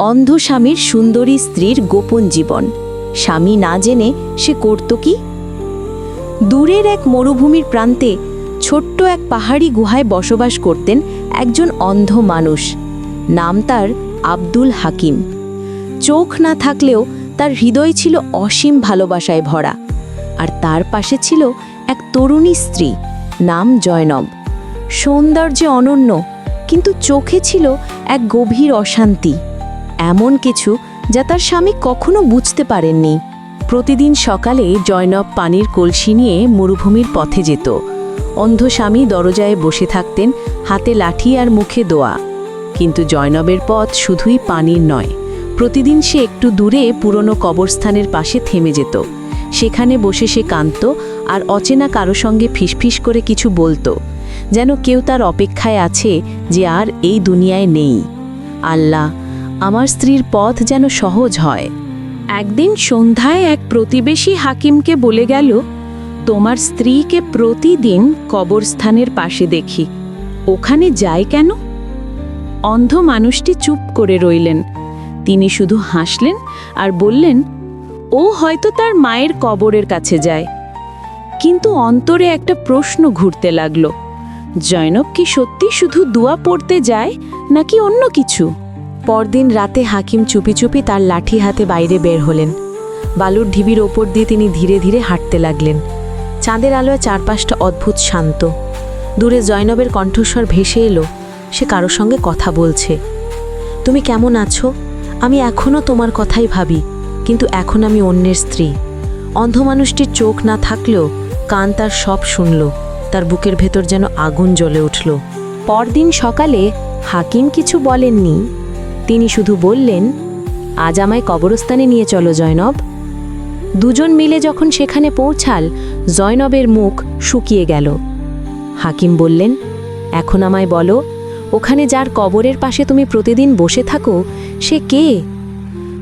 অন্ধ স্বামীর সুন্দরী স্ত্রীর গোপন জীবন। স্বামী না জেনে সে করত কি? দূরের এক মরুভূমির প্রান্তে ছোট্ট এক পাহাড়ি গুহায় বসবাস করতেন একজন অন্ধ মানুষ। নাম তার আব্দুল হাকিম। চোখ না থাকলেও তার হৃদয় ছিল অসীম ভালোবাসায় ভরা। আর তার পাশে ছিল এক তরুণী স্ত্রী, নাম জয়নব। সৌন্দর্যে অনন্য, কিন্তু চোখে ছিল এক গভীর অশান্তি। এমন কিছু যা তার স্বামী কখনো বুঝতে পারেননি। প্রতিদিন সকালে জয়নব পানির কলসি নিয়ে মরুভূমির পথে যেত। অন্ধ স্বামী দরজায় বসে থাকতেন, হাতে লাঠি আর মুখে দোয়া। কিন্তু জয়নবের পথ শুধুই পানির নয়, প্রতিদিন সে একটু দূরে পুরনো কবরস্থানের পাশে থেমে যেত। সেখানে বসে সে কাঁদত আর অচেনা কারও সঙ্গে ফিসফিস করে কিছু বলতো, যেন কেউ তার অপেক্ষায় আছে যে আর এই দুনিয়ায় নেই। আল্লাহ আমার স্ত্রীর পথ যেন সহজ হয়। একদিন সন্ধ্যায় এক প্রতিবেশী হাকিমকে বলে গেল, তোমার স্ত্রীকে প্রতিদিন কবরস্থানের পাশে দেখি। ওখানে যায় কেন? অন্ধ মানুষটি চুপ করে রইলেন। তিনি শুধু হাসলেন আর বললেন, ও হয়তো তার মায়ের কবরের কাছে যায়। কিন্তু অন্তরে একটা প্রশ্ন ঘুরতে লাগল, জয়নব কি সত্যি শুধু দোয়া পড়তে যায় নাকি অন্য কিছু? পরদিন রাতে হাকিম চুপি চুপি তার লাঠি হাতে বাইরে বের হলেন। বালুর ঢিবির ওপর দিয়ে তিনি ধীরে ধীরে হাঁটতে লাগলেন। চাঁদের আলোয় চারপাশটা অদ্ভুত শান্ত। দূরে জয়নবের কণ্ঠস্বর ভেসে এলো, সে কারোর সঙ্গে কথা বলছে। তুমি কেমন আছো? আমি এখনও তোমার কথাই ভাবি, কিন্তু এখন আমি অন্যের স্ত্রী। অন্ধ মানুষটির চোখ না থাকলেও কান তার সব শুনল, তার বুকের ভেতর যেন আগুন জ্বলে উঠল। পরদিন সকালে হাকিম কিছু বলেননি। তিনি শুধু বললেন, আজ আমায় কবরস্থানে নিয়ে চলো, জয়নব। দুজন মিলে যখন সেখানে পৌঁছাল, জয়নবের মুখ শুকিয়ে গেল। হাকিম বললেন, এখন আমায় বলো, ওখানে যার কবরের পাশে তুমি প্রতিদিন বসে থাকো, সে কে?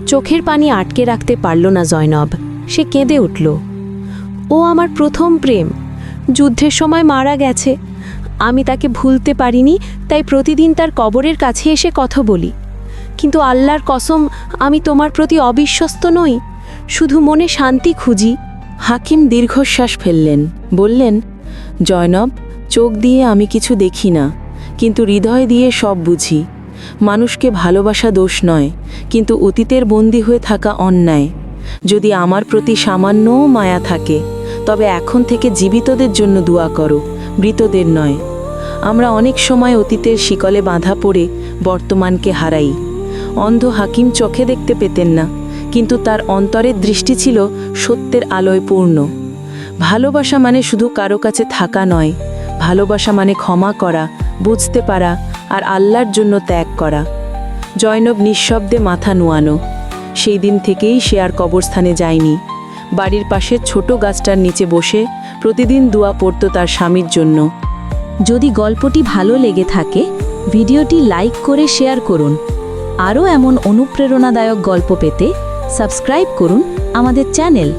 চোখের পানি আটকে রাখতে পারল না জয়নব, সে কেঁদে উঠল। ও আমার প্রথম প্রেম, যুদ্ধের সময় মারা গেছে। আমি তাকে ভুলতে পারিনি, তাই প্রতিদিন তার কবরের কাছে এসে কথা বলি। কিন্তু আল্লাহর কসম, আমি তোমার প্রতি অবিশ্বস্ত নই। শুধু মনে শান্তি খুঁজি। হাকিম দীর্ঘশ্বাস ফেললেন, বললেন, জয়নব, চোখ দিয়ে আমি কিছু দেখি না, কিন্তু হৃদয় দিয়ে সব বুঝি। মানুষকে ভালোবাসা দোষ নয়, কিন্তু অতীতের বন্দী হয়ে থাকা অন্যায়। যদি আমার প্রতি সামান্যও মায়া থাকে, তবে এখন থেকে জীবিতদের জন্য দোয়া করো, মৃতদের নয়। আমরা অনেক সময় অতীতের শিকলে বাঁধা পড়ে বর্তমানকে হারাই। অন্ধ হাকিম চোখে দেখতে পেতেন না, কিন্তু তার অন্তরের দৃষ্টি ছিল সত্যের আলোয় পূর্ণ। ভালোবাসা মানে শুধু কারও কাছে থাকা নয়, ভালোবাসা মানে ক্ষমা করা, বুঝতে পারা আর আল্লাহর জন্য ত্যাগ করা। জয়নব নিঃশব্দে মাথা নোয়ানো। সেই দিন থেকেই সে আর কবরস্থানে যায়নি। বাড়ির পাশের ছোট গাছটার নিচে বসে প্রতিদিন দোয়া পড়ত তার স্বামীর জন্য। যদি গল্পটি ভালো লেগে থাকে, ভিডিওটি লাইক করে শেয়ার করুন। আরও এমন অনুপ্রেরণাদায়ক গল্প পেতে সাবস্ক্রাইব করুন আমাদের চ্যানেল